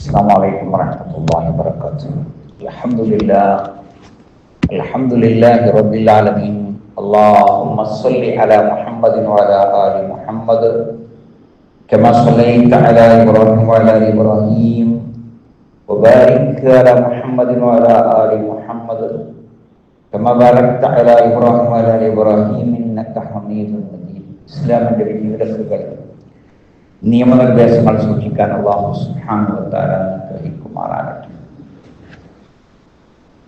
السلام warahmatullahi wabarakatuh. Alhamdulillah. Alhamdulillah rabbil alamin. Allahumma salli ala العالمين wa ala ali Muhammad. Kama sallaita ala Ibrahim wa ala Ibrahim. Wa barik ala وبارك wa ala ali Muhammad. محمد كما باركت على إبراهيم وعلى آل إبراهيم إنك حميد مجيد إسلام النبي لك നിയമനിർദ്ദേശങ്ങൾ സൂക്ഷിക്കാൻ അള്ളാഹു അനുഗ്രഹിക്കുമാറാകട്ടെ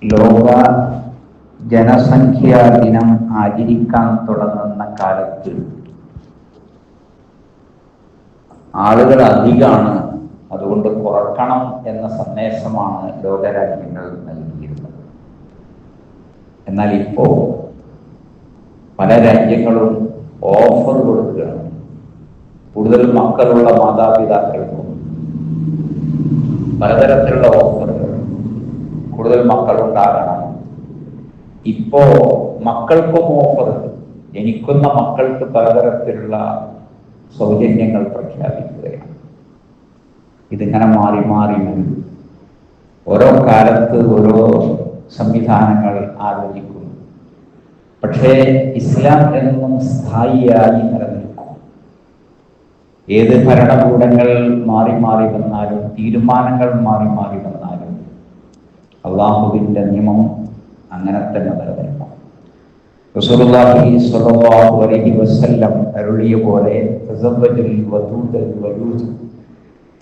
ലോക ജനസംഖ്യാ ദിനം ആചരിക്കാൻ തുടങ്ങുന്ന കാലത്ത് ആളുകൾ അധികമാണ് അതുകൊണ്ട് കുറക്കണം എന്ന സന്ദേശമാണ് ലോകരാജ്യങ്ങൾ നൽകിയിരുന്നത്. എന്നാൽ ഇപ്പോ പല രാജ്യങ്ങളും ഓഫർ കൊടുക്കുകയാണ്. കൂടുതൽ മക്കളുള്ള മാതാപിതാക്കൾക്കും പലതരത്തിലുള്ള ഓഫറുകൾ കൂടുതൽ മക്കളുണ്ടാകണം. ഇപ്പോ മക്കൾക്കും ഓഫർ ജനിക്കുന്ന മക്കൾക്ക് പലതരത്തിലുള്ള സൗജന്യങ്ങൾ പ്രഖ്യാപിക്കുകയാണ്. ഇതിങ്ങനെ മാറി മാറി വരും ഓരോ കാലത്ത് ഓരോ സംവിധാനങ്ങൾ ആലോചിക്കുന്നു. പക്ഷേ ഇസ്ലാം എന്നും സ്ഥായിയായി നിലനിൽക്കും ഏത് ഭരണകൂടങ്ങൾ മാറി മാറി വന്നാലും തീരുമാനങ്ങൾ മാറി മാറി വന്നാലും അള്ളാഹുവിന്റെ നിയമം അങ്ങനെ തന്നെ നിലനിൽക്കും. റസൂലുള്ളാഹി അലൈഹി വസല്ലം അരുളിയ പോലെ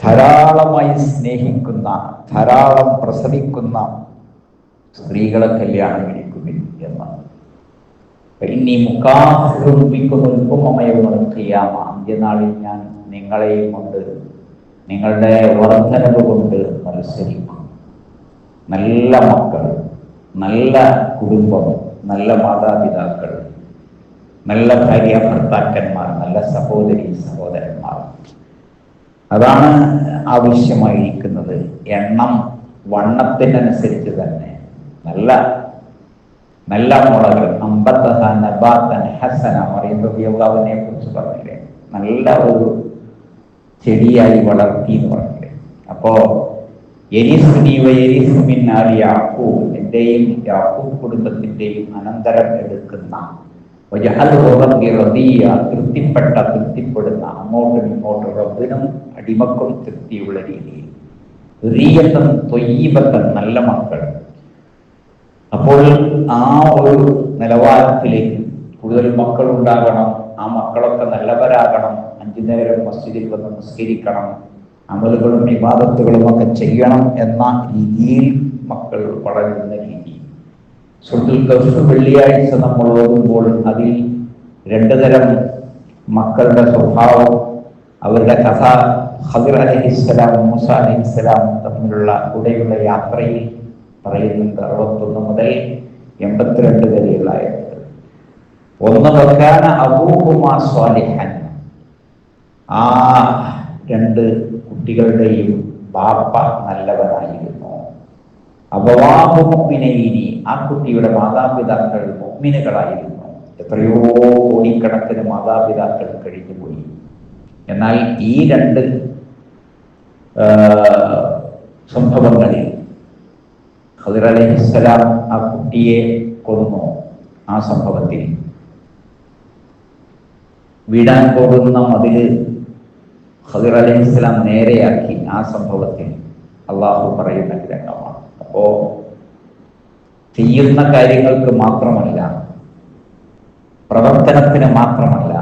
ധാരാളമായി സ്നേഹിക്കുന്ന ധാരാളം പ്രസവിക്കുന്ന സ്ത്രീകളെ കല്യാണം കഴിക്കുവിൻ എന്നാണ്. ഇനി മുക്കാമയ അന്ത്യനാളിൽ ഞാൻ നിങ്ങളെയും കൊണ്ട് നിങ്ങളുടെ വർധനവ് കൊണ്ട് മത്സരിക്കും. നല്ല മക്കൾ നല്ല കുടുംബം നല്ല മാതാപിതാക്കൾ നല്ല ഭാര്യ ഭർത്താക്കന്മാർ നല്ല സഹോദരി സഹോദരന്മാർ. അതാണ് ആവശ്യമായിരിക്കുന്നത്. എണ്ണം വണ്ണത്തിനനുസരിച്ച് തന്നെ നല്ല നല്ല മുളകൾ അമ്പത്തഹ നബാത്തൻ ഹസന മറിയുന്നതിനെ കുറിച്ച് പറഞ്ഞില്ലേ? നല്ല ഒരു ചെടിയായി വളർത്തി എന്ന് പറഞ്ഞില്ലേ? അപ്പോ യാക്കൂ എന്റെയും യാക്കൂബ് കുടുംബത്തിന്റെയും അനന്തരം എടുക്കുന്ന തൃപ്തിപ്പെട്ട തൃപ്തിപ്പെടുന്ന അങ്ങോട്ടും ഇങ്ങോട്ടും റബ്ബിനും അടിമക്കും തൃപ്തിയുള്ള രീതിയിൽ. നല്ല മക്കൾ. അപ്പോൾ ആ ഒരു നിലവാരത്തിലേക്ക് കൂടുതൽ മക്കൾ ഉണ്ടാകണം ആ മക്കളൊക്കെ നല്ലവരാകണം അഞ്ചു നേരം മസ്ജിദിൽ വന്ന് നിസ്കരിക്കണം അമലുകളും വിവാദത്തുകളും ഒക്കെ ചെയ്യണം എന്ന രീതിയിൽ മക്കൾ വളരുന്ന രീതി. സുഹൃത്തുൽ ഗൾഫ് വെള്ളിയാഴ്ച നമ്മൾ ഓടുമ്പോൾ അതിൽ രണ്ടു തരം മക്കളുടെ സ്വഭാവം അവരുടെ കഥ ഹദിർ അലഹിസ്സലാം മൂസ അലഹിസ്സലാം തമ്മിലുള്ള കൂടെയുള്ള യാത്രയിൽ പറയുന്നുണ്ട് അറുപത്തൊന്ന് മുതൽ എൺപത്തിരണ്ട് വരെയുള്ള ഒന്ന് വെക്കാന അബൂഹുമാ സ്വാലിഹൻ. ആ രണ്ട് കുട്ടികളുടെയും ബാപ്പ നല്ലവനായിരുന്നു. അപവാഹുമിനയിനി ആ കുട്ടിയുടെ മാതാപിതാക്കൾ മുഗ്മിനുകളായിരുന്നു എത്രയോ കോടിക്കണക്കിന് മാതാപിതാക്കൾ കഴിഞ്ഞുപോയി. എന്നാൽ ഈ രണ്ട് സംഭവങ്ങളിൽ അലഹിസ്സലാം ആ കുട്ടിയെ കൊന്നു ആ സംഭവത്തിൽ. വിടാൻ പോകുന്ന മതിൽ ഹദർ അലഹിസ്സലാം നേരെയാക്കി ആ സംഭവത്തിൽ. അള്ളാഹു പറയുന്ന ഗ്രഹമാണ് അപ്പോ ചെയ്യുന്ന കാര്യങ്ങൾക്ക് മാത്രമല്ല പ്രവർത്തനത്തിന് മാത്രമല്ല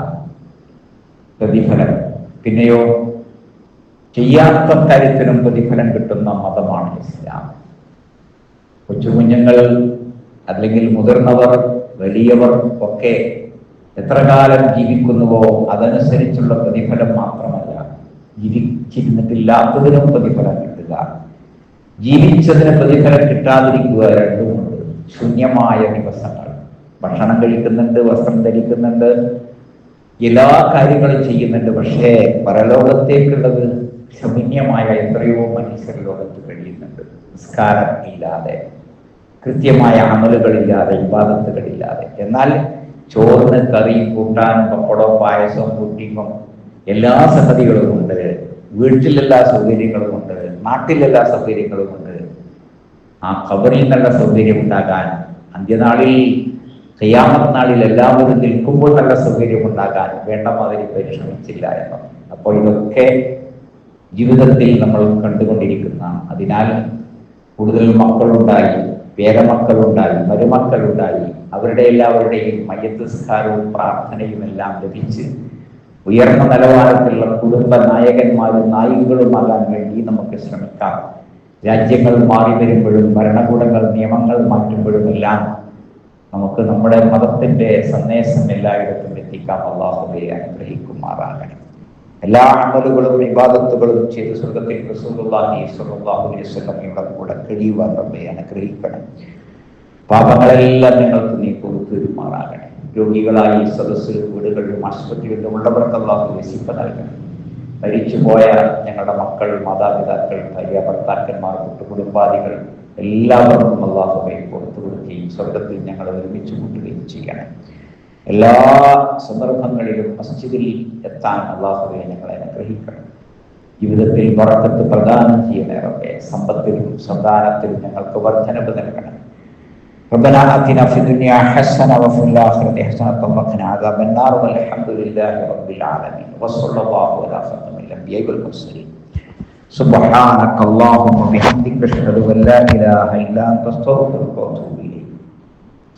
പ്രതിഫലം. പിന്നെയോ ചെയ്യാത്ത കാര്യത്തിനും പ്രതിഫലം കിട്ടുന്ന മതമാണ് ഇസ്ലാം. കൊച്ചുകുഞ്ഞുങ്ങൾ അല്ലെങ്കിൽ മുതിർന്നവർ വലിയവർ ഒക്കെ എത്ര കാലം ജീവിക്കുന്നുവോ അതനുസരിച്ചുള്ള പ്രതിഫലം മാത്രമല്ല. ജീവിച്ചിരുന്നിട്ടില്ലാത്തതിനും പ്രതിഫലം കിട്ടുക. ജീവിച്ചതിന് പ്രതിഫലം കിട്ടാതിരിക്കുക രണ്ടുമുണ്ട് ശൂന്യമായ ദിവസങ്ങൾ. ഭക്ഷണം കഴിക്കുന്നുണ്ട് വസ്ത്രം ധരിക്കുന്നുണ്ട്. എല്ലാ കാര്യങ്ങളും ചെയ്യുന്നുണ്ട്. പക്ഷേ പരലോകത്തേക്കുള്ളത് ശൂന്യമായ എത്രയോ മനുഷ്യർ ലോകത്ത് കഴിയുന്നുണ്ട്. നിസ്കാരം ഇല്ലാതെ. കൃത്യമായ അമലുകളില്ലാതെ വിവാദത്തുകളില്ലാതെ. എന്നാൽ ചോറിന് കറി കൂട്ടാനും പപ്പടവും പായസവും കുട്ടിപ്പം എല്ലാ സംഗതികളും ഉണ്ട്. വീട്ടിലെല്ലാ സൗകര്യങ്ങളും ഉണ്ട്. നാട്ടിലെല്ലാ സൗകര്യങ്ങളും ഉണ്ട്. ആ ഖബറിൽ നല്ല സൗകര്യം ഉണ്ടാകാൻ അന്ത്യനാളിൽ കയ്യാമത്ത് നാളിൽ എല്ലാവരും നിൽക്കുമ്പോൾ നല്ല സൗകര്യം ഉണ്ടാകാൻ വേണ്ട മാതിരി പരിശ്രമിച്ചില്ല എന്ന്. അപ്പോൾ ഇതൊക്കെ ജീവിതത്തിൽ നമ്മൾ കണ്ടുകൊണ്ടിരിക്കുന്ന അതിനാൽ കൂടുതൽ മക്കളുണ്ടായി പേരമക്കളുണ്ടായി മരുമക്കളുണ്ടായി. അവരുടെ എല്ലാവരുടെയും മയ്യത്തസ്കാരവും പ്രാർത്ഥനയും എല്ലാം ലഭിച്ച് ഉയർന്ന നിലവാരത്തിലുള്ള കുടുംബ നായകന്മാരും നായികകളുമാകാൻ വേണ്ടി നമുക്ക് ശ്രമിക്കാം. രാജ്യങ്ങൾ മാറി വരുമ്പോഴും ഭരണകൂടങ്ങൾ നിയമങ്ങൾ മാറ്റുമ്പോഴും എല്ലാം നമുക്ക് നമ്മുടെ മതത്തിന്റെ സന്ദേശം എല്ലായിടത്തും എത്തിക്കാം. അള്ളാഹുബെ അനുഗ്രഹിക്കുമാറാകണം എല്ലാ അമലുകളും വിവാദത്തുകളും ചെയ്ത് സ്വർഗത്തിൽ റസൂലുള്ളാഹി സ്വല്ലല്ലാഹു അലൈഹി വസല്ലമയുടെ കൂടെ കഴിയുവാൻ നമ്മെ അനുഗ്രഹിക്കണം പാപങ്ങളെല്ലാം നിങ്ങൾക്ക് നീ കൊടുത്തുമാറാകണം രോഗികളായി സദസ്സിൽ വീടുകളിലും ആശുപത്രികളിലും ഉള്ളവർക്ക് അള്ളാഹു വസിപ്പ് നൽകണം മരിച്ചുപോയ ഞങ്ങളുടെ മക്കൾ മാതാപിതാക്കൾ ഭാര്യ ഭർത്താക്കന്മാർ കുടുംബാദികൾ എല്ലാവർക്കും അള്ളാഹുബൈ കൊടുത്തു കൊടുക്കുകയും സ്വർഗത്തിൽ ഞങ്ങൾ ഒരുമിച്ച് കൂട്ടുകയും ചെയ്യണം എല്ലാ സന്ദർഭങ്ങളിലും മസ്ജിദിൽ എത്താൻ അള്ളാഹുവെ ഞങ്ങളെ അനുഗ്രഹിക്കണം ജീവിതത്തിൽ വറക്കത്ത് പ്രദാനം ചെയ്യണേ സമ്പത്തിലും സന്താനത്തിലും ഞങ്ങൾക്ക് വർധനവ് നൽകണം ربنا آتنا في الدنيا حسنة وفي الآخرة حسنة وقنا عذاب النار والحمد لله رب العالمين وصلى الله على خاتم الأنبياء والمرسلين سبحانك اللهم وبحمدك أشهد أن لا إله إلا أنت أستغفرك وأتوب إليك